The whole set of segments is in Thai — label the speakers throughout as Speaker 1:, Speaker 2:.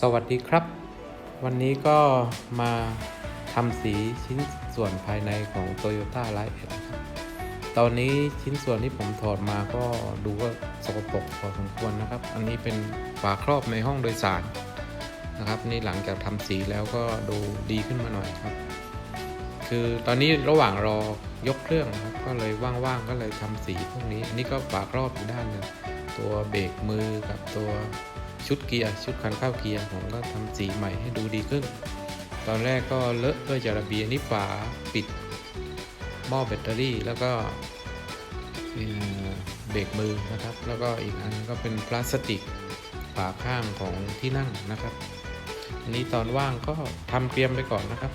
Speaker 1: สวัสดีครับ วันนี้ก็มาทำสีชิ้นส่วนภายในของ Toyota l i ท์ครับ ตอนนี้ชิ้นส่วนที่ผมถอดมาก็ดูว่าสกปรกพอสมควรนะครับ อันนี้เป็นฝาครอบในห้องโดยสารนะครับ นี่หลังจากทำสีแล้วก็ดูดีขึ้นมาหน่อยครับ คือตอนนี้ระหว่างรอยกเครื่องครับก็เลยว่างๆก็เลยทำสีพวกนี้ อันนี้ก็ฝาครอบอีกด้านนึงตัวเบรกมือกับตัว ชุดเกียร์ชุดคันเข้าเกียร์ผมก็ทำสีใหม่ให้ดูดีขึ้น ตอนแรกก็เลอะด้วยจาระเบียร์นี่ฝาปิดหม้อแบตเตอรี่แล้วก็เบรกมือนะครับ แล้วก็อีกอันก็เป็นพลาสติกฝาข้างของที่นั่งนะครับ อันนี้ตอนว่างก็ทำเตรียมไปก่อนนะครับ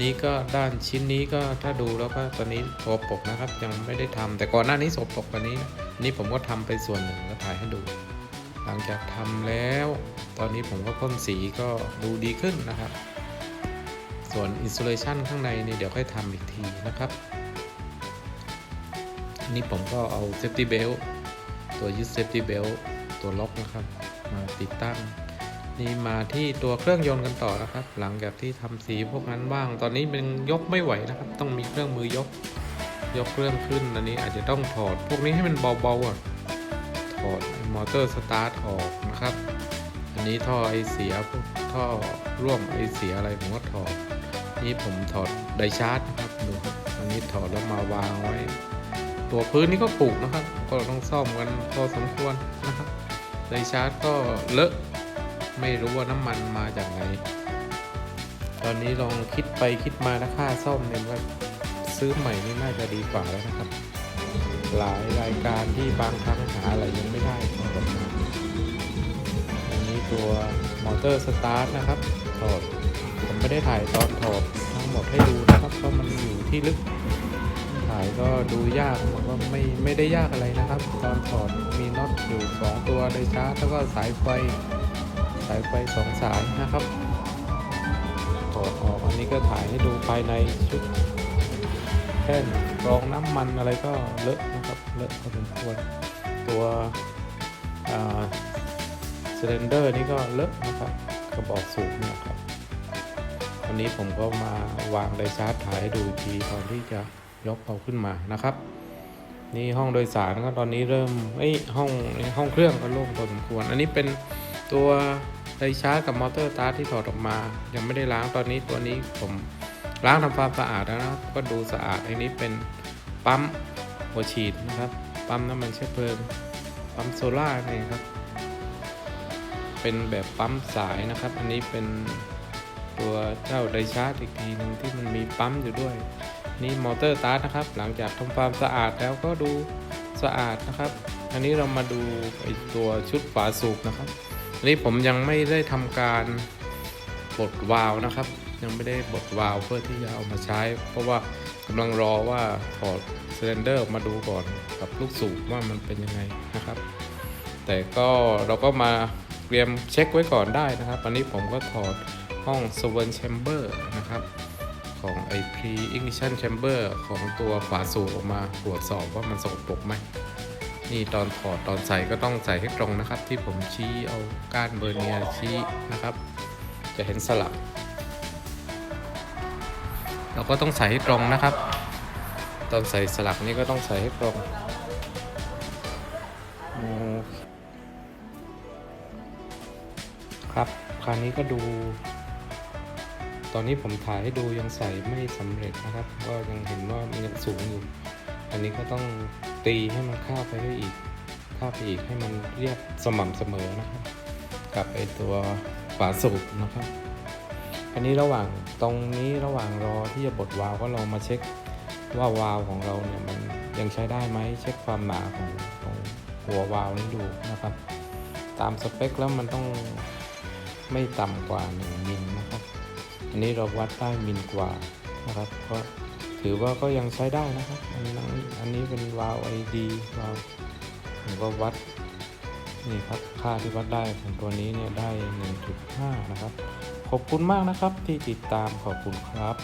Speaker 1: นี่ก็ด้านชิ้นนี้ก็ถ้าดูแล้วก็ตอนนี้โสปรกนะครับ ยังไม่ได้ทำแต่ก่อนหน้านี้โสปรกกว่านี้ นี่ผมก็ทำไปส่วนหนึ่งก็ถ่ายให้ดู หลังจากทำแล้ว ตอนนี้ผมก็พ่นสีก็ดูดีขึ้นนะครับ ส่วนอิน u l เลชันข้างในนี่เดี๋ยวค่อยทำอีกทีนะครับนี่ผมก็เอาเซฟตี้เบลตัวยึดเซฟตี้เบลตัวล็อกนะครับ มาติดตั้ง นี่มาที่ตัวเครื่องยนต์กันต่อนะครับ หลังจากที่ทำสีพวกนั้นว่าง ตอนนี้มันยกไม่ไหวนะครับ ต้องมีเครื่องมือยกยกเครื่องขึ้นอันนี้อาจจะต้องถอด พวกนี้ให้มันเบาๆอะ ถอดมอเตอร์สตาร์ทออกนะครับ อันนี้ท่อไอเสียพวกท่อร่วมไอเสียอะไรผมก็ถอด นี่ผมถอดไดชาร์จนะครับดูครับอันนี้ถอดแล้วมาวางไว้ ตัวพื้นนี่ก็ปลูกนะครับ ก็ต้องซ่อมกันพอสมควรนะครับไดชาร์จก็เลอะไม่รู้ว่าน้ำมันมาจากไหน ตอนนี้ลองคิดไปคิดมานะค่าซ่อมเนี่ยว่าซื้อใหม่นี่น่าจะดีกว่าแล้วนะครับ หลายรายการที่บางครั้งหาอะไรยังไม่ได้ก็แบบนี้อันนี้ตัวมอเตอร์สตาร์ทนะครับถอดผมไม่ได้ถ่ายตอนถอดทั้งหมดให้ดูนะครับเพราะมันอยู่ที่ลึก ถ่ายก็ดูยากมันก็ไม่ไม่ได้ยากอะไรนะครับ ตอนถอดมีน็อตอยู่สองตัวไดชาร์จแล้วก็สายไฟสายไฟสองสายนะครับถอดออกอันนี้ก็ถ่ายให้ดูภายในชุดแท่นกรองน้ำมันอะไรก็เลอะ เลอะพอสมควรตัวซิลินเดอร์นี่ก็เลอะนะครับกระบอกสูบเนี่ยครับอันนี้ผมก็มาวางไดชาร์จถ่ายให้ดูทีตอนที่จะยกเอาขึ้นมานะครับ นี่ห้องโดยสารก็ตอนนี้เริ่มเอ้ยห้องห้องเครื่องก็โล่งพอสมควร อันนี้เป็นตัวไดชาร์จกับมอเตอร์ตาร์ทที่ถอดออกมา ยังไม่ได้ล้างตอนนี้ตัวนี้ผมล้างทำความสะอาดแล้วนะก็ดูสะอาดอันนี้เป็นปั๊ม หัวฉีดนะครับ ปั๊มน้ำมันเชื้อเพลิง ปั๊มโซล่าเองครับ เป็นแบบปั๊มสายนะครับ อันนี้เป็นตัวเจ้าไดชาร์จอีกทีหนึ่งที่มันมีปั๊มอยู่ด้วย นี่มอเตอร์ตาร์ทนะครับ หลังจากทำความสะอาดแล้วก็ดูสะอาดนะครับ อันนี้เรามาดูไอตัวชุดฝาสูบนะครับ อันนี้ผมยังไม่ได้ทำการบดวาล์วนะครับ ยังไม่ได้บดวาล์วเพื่อที่จะเอามาใช้ เพราะว่ากำลังรอว่าถอดซิลินเดอร์ออกมาดูก่อนกับลูกสูบว่ามันเป็นยังไงนะครับ แต่ก็เราก็มาเตรียมเช็คไว้ก่อนได้นะครับอันนี้ผมก็ถอดห้อง s w i r n Chamber นะครับของไอ pre ignition chamber ของตัวฝาสูบออกมาตรวจสอบว่ามันสกปรกไหมนี่ตอนถอดตอนใส่ก็ต้องใส่ให้ตรงนะครับ ที่ผมชี้เอาก้านเบอร์เนียชี้นะครับ จะเห็นสลัก เราก็ต้องใส่ให้ตรงนะครับ ตอนใส่สลักนี้ก็ต้องใส่ให้ตรงครับ คราวนี้ก็ดู ตอนนี้ผมถ่ายให้ดูยังใส่ไม่สำเร็จนะครับ ก็ยังเห็นว่ามันยังสูงอยู่ อันนี้ก็ต้องตีให้มันข้าไปได้อีกข้าไปอีกให้มันเรียบสม่ำเสมอนะครับ กับไอตัวฝาสูบนะครับ อันนี้ระหว่างตรงนี้ระหว่างรอที่จะบดวาล์วก็ลองมาเช็คว่าวาล์วของเราเนี่ยมันยังใช้ได้ไหมเช็คความหนาของของหัววาล์วนี้ดูนะครับ ตามสเปคแล้วมันต้องไม่ต่ำกว่า 1มิลนะครับ อันนี้เราวัดได้มิลกว่านะครับก็ถือว่าก็ยังใช้ได้นะครับ อันนี้อันนี้เป็นวาล์ว ID วาล์วผมก็วัดนี่ครับค่าที่วัดได้ของตัวนี้เนี่ยได้ 1.5 นะครับ ขอบคุณมากนะครับที่ติดตามขอบคุณครับ